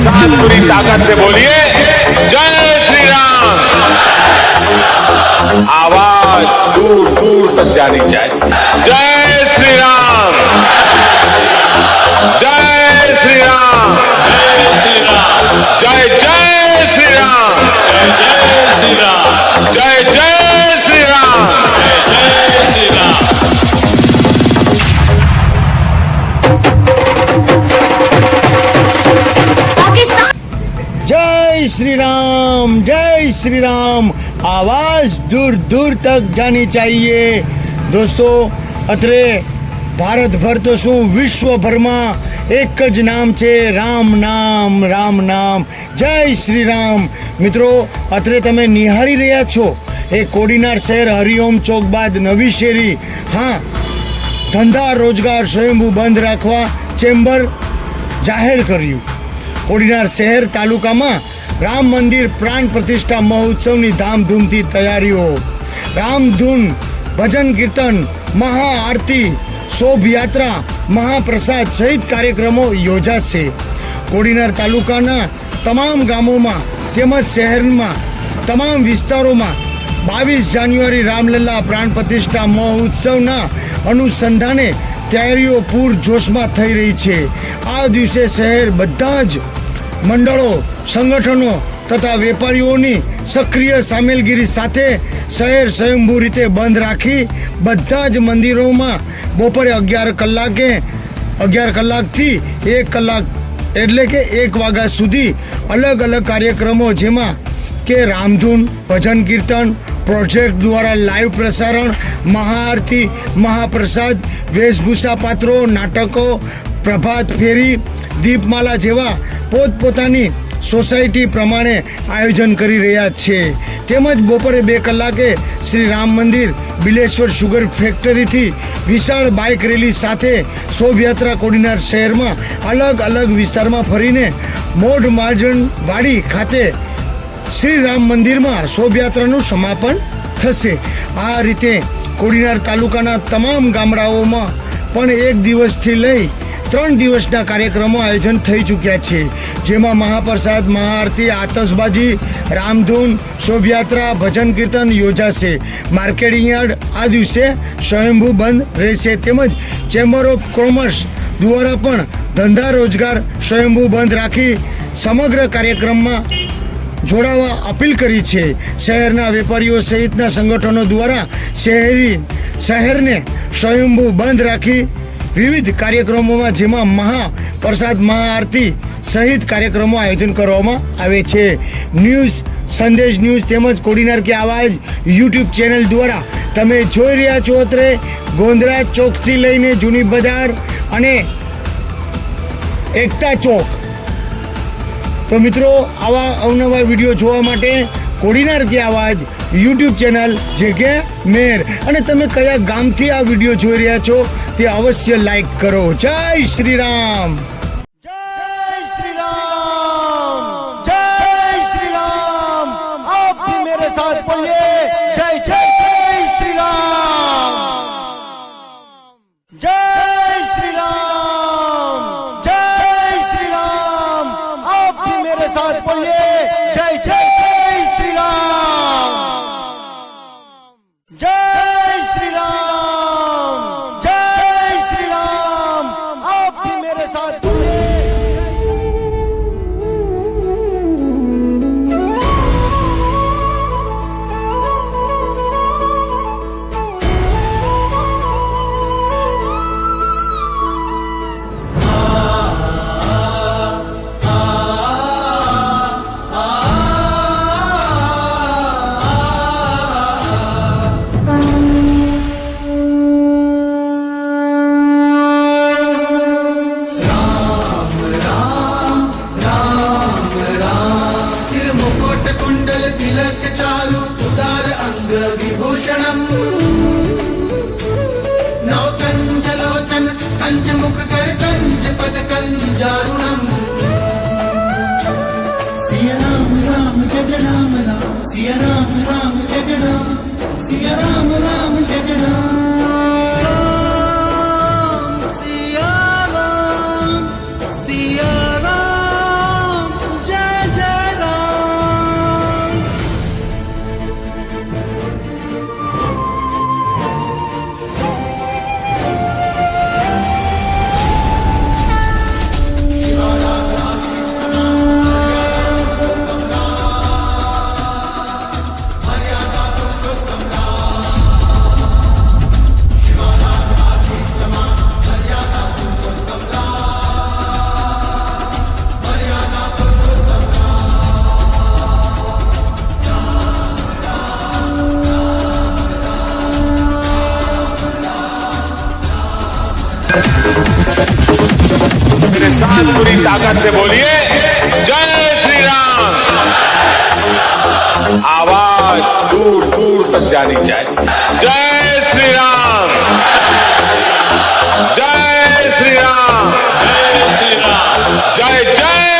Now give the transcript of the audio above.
साथ पूरी ताकत से बोलिए। जय श्री राम आवाज़ दूर दूर तक जानी चाहिए। जय श्री राम जय श्री राम जय શ્રી રામ આવાજ દૂર દૂર તક જાની ચાહીએ. દોસ્તો, અત્રે ભારતભર તો શું વિશ્વભરમાં એક જ નામ છે, રામ નામ રામ નામ. જય શ્રી રામ મિત્રો, અત્રે તમે નિહાળી રહ્યા છો. એ કોડીનાર શહેર હરિઓમ ચોક બાદ નવી શેરી. હા, ધંધા, રોજગાર, સ્વયંભૂ બંધ રાખવા ચેમ્બર જાહેર કર્યું. કોડીનાર શહેર તાલુકામાં રામ મંદિર પ્રાણ પ્રતિષ્ઠા મહોત્સવની ધામધૂમથી તૈયારીઓ. રામધૂન, ભજન કીર્તન, મહાઆરતી, શોભયાત્રા, મહાપ્રસાદ સહિત કાર્યક્રમો યોજાશે. કોડીનાર તાલુકાના તમામ ગામોમાં તેમજ શહેરમાં તમામ વિસ્તારોમાં બાવીસ જાન્યુઆરી રામલલ્લા પ્રાણ પ્રતિષ્ઠા મહોત્સવના અનુસંધાને તૈયારીઓ પૂર જોશમાં થઈ રહી છે. આ દિવસે શહેર બધા જ મંડળો, સંગઠનો તથા વેપારીઓની સક્રિય સામેલગીરી સાથે શહેર સ્વયંભૂ રીતે બંધ રાખી બધા જ મંદિરોમાં બપોરે અગિયાર કલાકે, અગિયાર કલાકથી એક કલાક એટલે કે એક વાગ્યા સુધી અલગ અલગ કાર્યક્રમો જેમાં કે રામધૂન, ભજન કીર્તન પ્રોજેક્ટ દ્વારા લાઈવ પ્રસારણ, મહાઆરતી, મહાપ્રસાદ, વેશભૂષા પાત્રો, નાટકો, પ્રભાત ફેરી, દીપમાલા જેવા પોતપોતાની સોસાયટી પ્રમાણે આયોજન કરી રહ્યા છે. તેમજ બપોરે બે કલાકે શ્રી રામ મંદિર, બિલેશ્વર શુગર ફેક્ટરીથી વિશાળ બાઇક રેલી સાથે શોભયાત્રા કોડીનાર શહેરમાં અલગ અલગ વિસ્તારમાં ફરીને મોઢ માર્જન વાડી ખાતે શ્રી રામ મંદિરમાં શોભયાત્રાનું સમાપન થશે. આ રીતે કોડીનાર તાલુકાના તમામ ગામડાઓમાં પણ એક દિવસથી લઈ ત્રણ દિવસના કાર્યક્રમો આયોજન થઈ ચૂક્યા છે. જેમાં મહાપ્રસાદ, મહાઆરતી, આતશબાજી, રામધૂન, શોભયાત્રા, ભજન કીર્તન યોજાશે. માર્કેટિંગ યાર્ડ આ દિવસે સ્વયંભૂ બંધ રહેશે તેમજ ચેમ્બર ઓફ કોમર્સ દ્વારા પણ ધંધા રોજગાર સ્વયંભૂ બંધ રાખી સમગ્ર કાર્યક્રમમાં જોડાવા અપીલ કરી છે. શહેરના વેપારીઓ સહિતના સંગઠનો દ્વારા શહેરી શહેરને સ્વયંભૂ બંધ રાખી વિવિધ કાર્યક્રમોમાં જેમાં મહા પ્રસાદ મહાઆરતી સહિત કાર્યક્રમો આયોજન કરવામાં આવે છે. ન્યૂઝ, સંદેશ ન્યૂઝ તેમજ કોડીનાર કે આવાજ યુટ્યુબ ચેનલ દ્વારા તમે જોઈ રહ્યા છો અત્રે ગોંધરા ચોકથી લઈને જૂની બજાર અને એકતા ચોક. તો મિત્રો, આવા અવનવા વીડિયો જોવા માટે કોડીનાર કે આવાજ યુટ્યુબ ચેનલ જે કે મેર. અને તમે કયા ગામથી આ વીડિયો જોઈ રહ્યા છો તે અવશ્ય લાઈક કરો. જય શ્રી રામ. कञ्जारुणम् सिया राम राम जय जय राम राम सिया राम राम जय जय राम सिया राम राम मेरे साथ पूरी ताकत से बोलिए जय श्री राम आवाज दूर दूर तक जानी चाहिए जय श्री राम जय श्री राम जय श्री राम जय जय